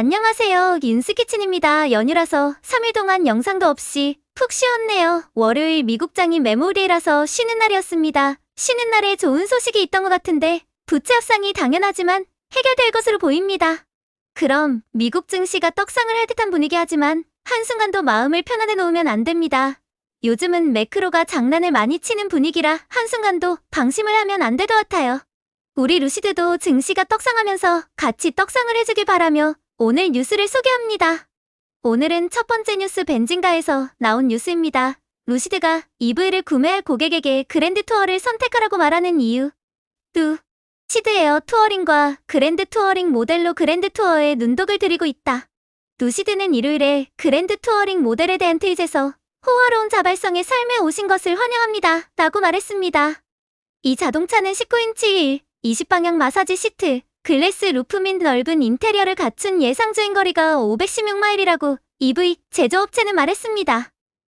안녕하세요. 윤스키친입니다. 연휴라서 3일 동안 영상도 없이 푹 쉬었네요. 월요일 미국장이 메모리라서 쉬는 날이었습니다. 쉬는 날에 좋은 소식이 있던 것 같은데 부채 협상이 당연하지만 해결될 것으로 보입니다. 그럼 미국 증시가 떡상을 할 듯한 분위기 하지만 한순간도 마음을 편안해 놓으면 안 됩니다. 요즘은 매크로가 장난을 많이 치는 분위기라 한순간도 방심을 하면 안 될 것 같아요. 우리 루시드도 증시가 떡상하면서 같이 떡상을 해주길 바라며 오늘 뉴스를 소개합니다. 오늘은 첫 번째 뉴스 벤진가에서 나온 뉴스입니다. 루시드가 EV를 구매할 고객에게 그랜드 투어를 선택하라고 말하는 이유. 뚜. 시드 에어 투어링과 그랜드 투어링 모델로 그랜드 투어에 눈독을 들이고 있다. 루시드는 일요일에 그랜드 투어링 모델에 대한 트윗에서 호화로운 자발성의 삶에 오신 것을 환영합니다. 라고 말했습니다. 이 자동차는 19인치 1, 20방향 마사지 시트, 글래스 루프 및 넓은 인테리어를 갖춘 예상 주행거리가 516마일이라고 EV 제조업체는 말했습니다.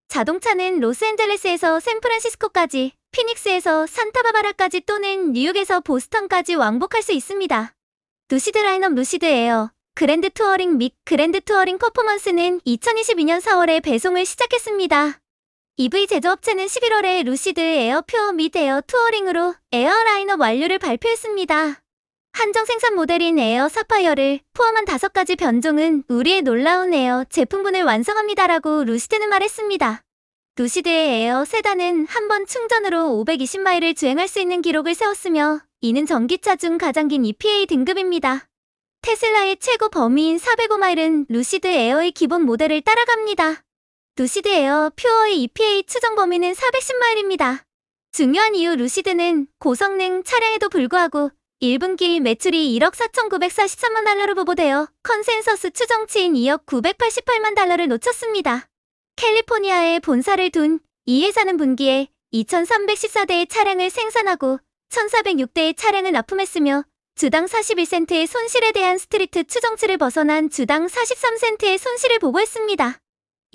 자동차는 로스앤젤레스에서 샌프란시스코까지, 피닉스에서 산타바바라까지 또는 뉴욕에서 보스턴까지 왕복할 수 있습니다. 루시드 라인업 루시드 에어, 그랜드 투어링 및 그랜드 투어링 퍼포먼스는 2022년 4월에 배송을 시작했습니다. EV 제조업체는 11월에 루시드 에어 퓨어 및 에어 투어링으로 에어 라인업 완료를 발표했습니다. 한정 생산 모델인 에어 사파이어를 포함한 다섯 가지 변종은 우리의 놀라운 에어 제품군을 완성합니다라고 루시드는 말했습니다. 루시드의 에어 세단은 한 번 충전으로 520마일을 주행할 수 있는 기록을 세웠으며 이는 전기차 중 가장 긴 EPA 등급입니다. 테슬라의 최고 범위인 405마일은 루시드 에어의 기본 모델을 따라갑니다. 루시드 에어 퓨어의 EPA 추정 범위는 410마일입니다. 중요한 이유 루시드는 고성능 차량에도 불구하고 1분기 매출이 1억 4,943만 달러로 보고되어 컨센서스 추정치인 2억 988만 달러를 놓쳤습니다. 캘리포니아에 본사를 둔 이 회사는 분기에 2,314대의 차량을 생산하고 1,406대의 차량을 납품했으며 주당 41센트의 손실에 대한 스트리트 추정치를 벗어난 주당 43센트의 손실을 보고했습니다.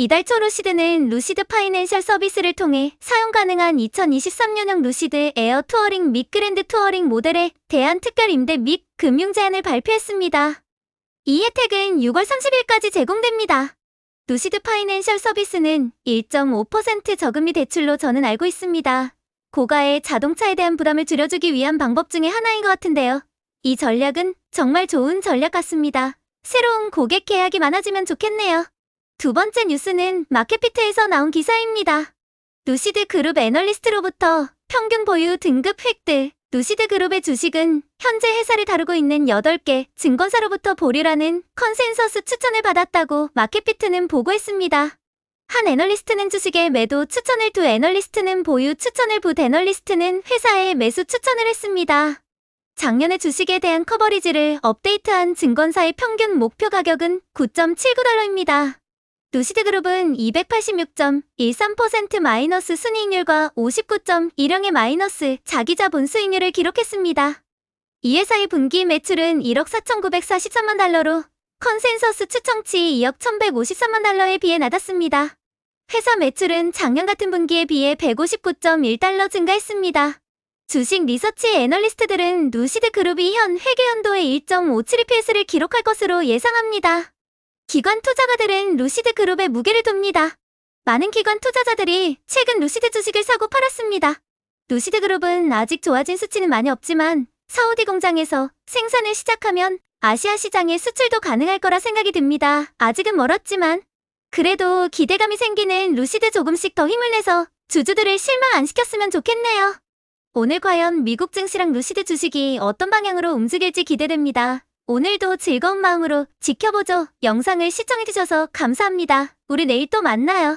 이달 초 루시드는 루시드 파이낸셜 서비스를 통해 사용 가능한 2023년형 루시드 에어 투어링 및 그랜드 투어링 모델에 대한 특별 임대 및 금융 제한을 발표했습니다. 이 혜택은 6월 30일까지 제공됩니다. 루시드 파이낸셜 서비스는 1.5% 저금리 대출로 저는 알고 있습니다. 고가의 자동차에 대한 부담을 줄여주기 위한 방법 중에 하나인 것 같은데요. 이 전략은 정말 좋은 전략 같습니다. 새로운 고객 계약이 많아지면 좋겠네요. 두 번째 뉴스는 마켓피트에서 나온 기사입니다. 루시드 그룹 애널리스트로부터 평균 보유 등급 획득. 루시드 그룹의 주식은 현재 회사를 다루고 있는 8개 증권사로부터 보류라는 컨센서스 추천을 받았다고 마켓피트는 보고했습니다. 한 애널리스트는 주식의 매도 추천을 두 애널리스트는 보유 추천을 부 애널리스트는 회사에 매수 추천을 했습니다. 작년에 주식에 대한 커버리지를 업데이트한 증권사의 평균 목표 가격은 9.79달러입니다. 루시드그룹은 286.13% 마이너스 순이익률과 59.10의 마이너스 자기자본 수익률을 기록했습니다. 이 회사의 분기 매출은 1억 4,943만 달러로 컨센서스 추정치 2억 1,153만 달러에 비해 낮았습니다. 회사 매출은 작년 같은 분기에 비해 159.1달러 증가했습니다. 주식 리서치 애널리스트들은 루시드 그룹이 현 회계연도에 1.57EPS를 기록할 것으로 예상합니다. 기관 투자가들은 루시드 그룹에 무게를 둡니다. 많은 기관 투자자들이 최근 루시드 주식을 사고 팔았습니다. 루시드 그룹은 아직 좋아진 수치는 많이 없지만 사우디 공장에서 생산을 시작하면 아시아 시장에 수출도 가능할 거라 생각이 듭니다. 아직은 멀었지만 그래도 기대감이 생기는 루시드 조금씩 더 힘을 내서 주주들을 실망 안 시켰으면 좋겠네요. 오늘 과연 미국 증시랑 루시드 주식이 어떤 방향으로 움직일지 기대됩니다. 오늘도 즐거운 마음으로 지켜보죠. 영상을 시청해주셔서 감사합니다. 우리 내일 또 만나요.